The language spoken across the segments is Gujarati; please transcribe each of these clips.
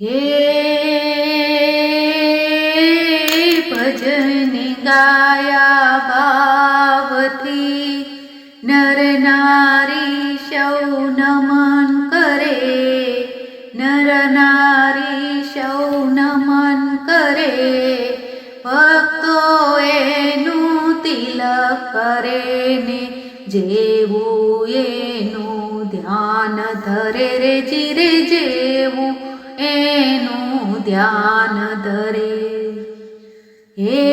હે ભજન ગાયા ભાવતી નર નારી સૌ નમન કરે, નર નારી સૌ નમન કરે ભક્તો એનું તિલક કરે ને જેવું એનું ધ્યાન ધરે રે જીરે જેવું એનું ધ્યાન ધરે. હે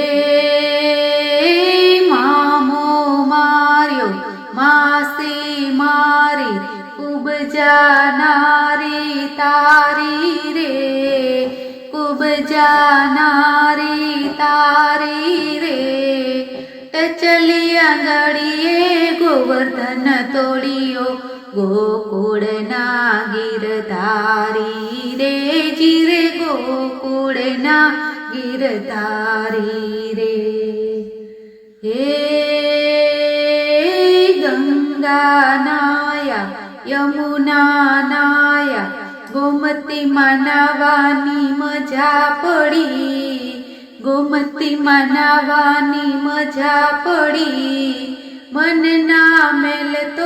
મામો માર્યો, માસી મારી ખૂબ જાનારી તારી રે. ખૂબ જાનારી તારી રે. ટચલી આંગળીએ ગોવર્ધન તોડિયો, ગોકુળના ગીરધારી. રે જીરે ગોકુળના ગીરધારી રે. હે ગંગા નાયા યમુના નાયા ગોમતી નાવાની મજા પડી. ગોમતી નાવાની મજા પડી. મનના મેલ તો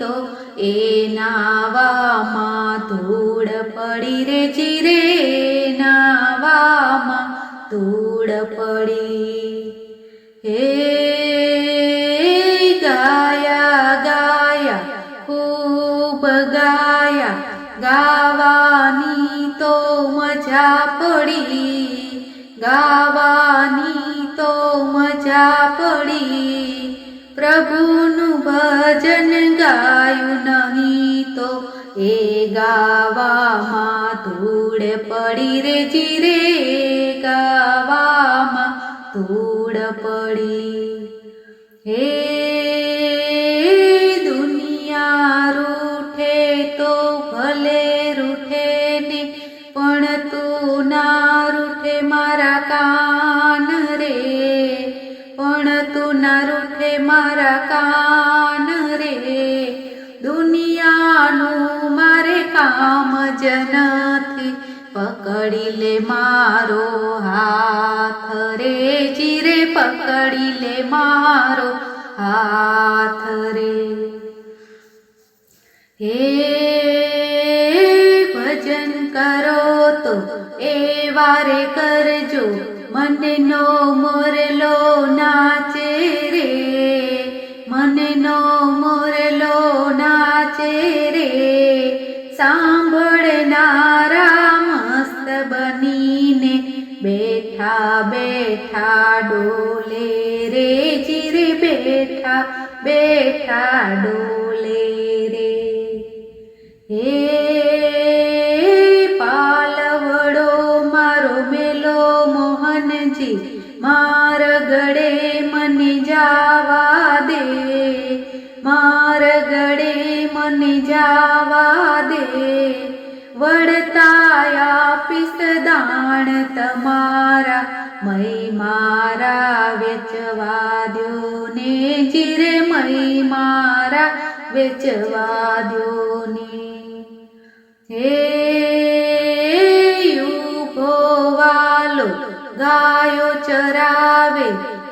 તો એ નાવામાં ધૂળ પડી રે જીરે નાવામાં ધૂળ પડી. હે ગાયા ગાયા, ખૂબ ગાયા, ગાવાની તો મજા પડી. ગાવાની પ્રભુનું ભજન ગાયું નહીં તો એ ગાવામાં ધૂળ પડી રે, જીરે ગાવામાં ધૂળ પડી. હે પણ તું ના રૂઠે મારા કાન રે. દુનિયાનું મારે કામ જ નથી. પકડી લે મારો હાથ રે જીરે પકડી લે મારો હાથ રે. હે ભજન કરો તો એ વારે કરજો. મનનો મોરલો બેઠા બેઠા ડોલે રે જીરે બેઠા બેઠા ડોલે રે. હે પાલવડો, મારો મેલો મોહનજી માર ગળે મને જાવા દે માર ગળે મને જાવા દે. વડતાયા પિસ દાણ તમારા મય મારા વેચવા દ્યો ને જીરે મય મારા વેચવા દ્યો ને હે ઊભો વાલો ગાયો ચરાવે,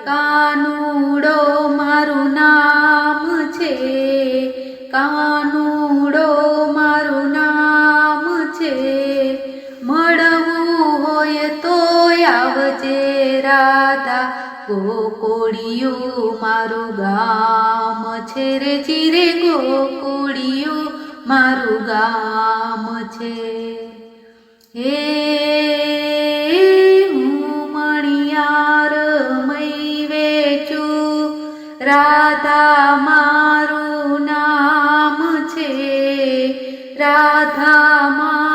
કાનુડો મારું નામ ગોકોળિયું મારું ગામ છે રે ચીરે ગોકોળિયું મારું ગામ છે. હે હું મણિયાર વેચું, રાધા મારું નામ છે, રાધા મારું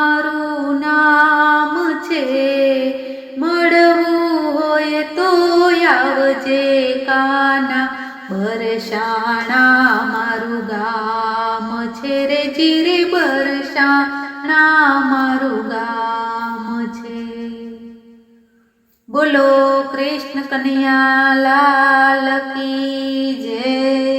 કાના બરસાણા મારું ગામ છે રે જીરે બરસાણા મારું ગામ છે. બોલો કૃષ્ણ કનૈયા લાલ કી જય.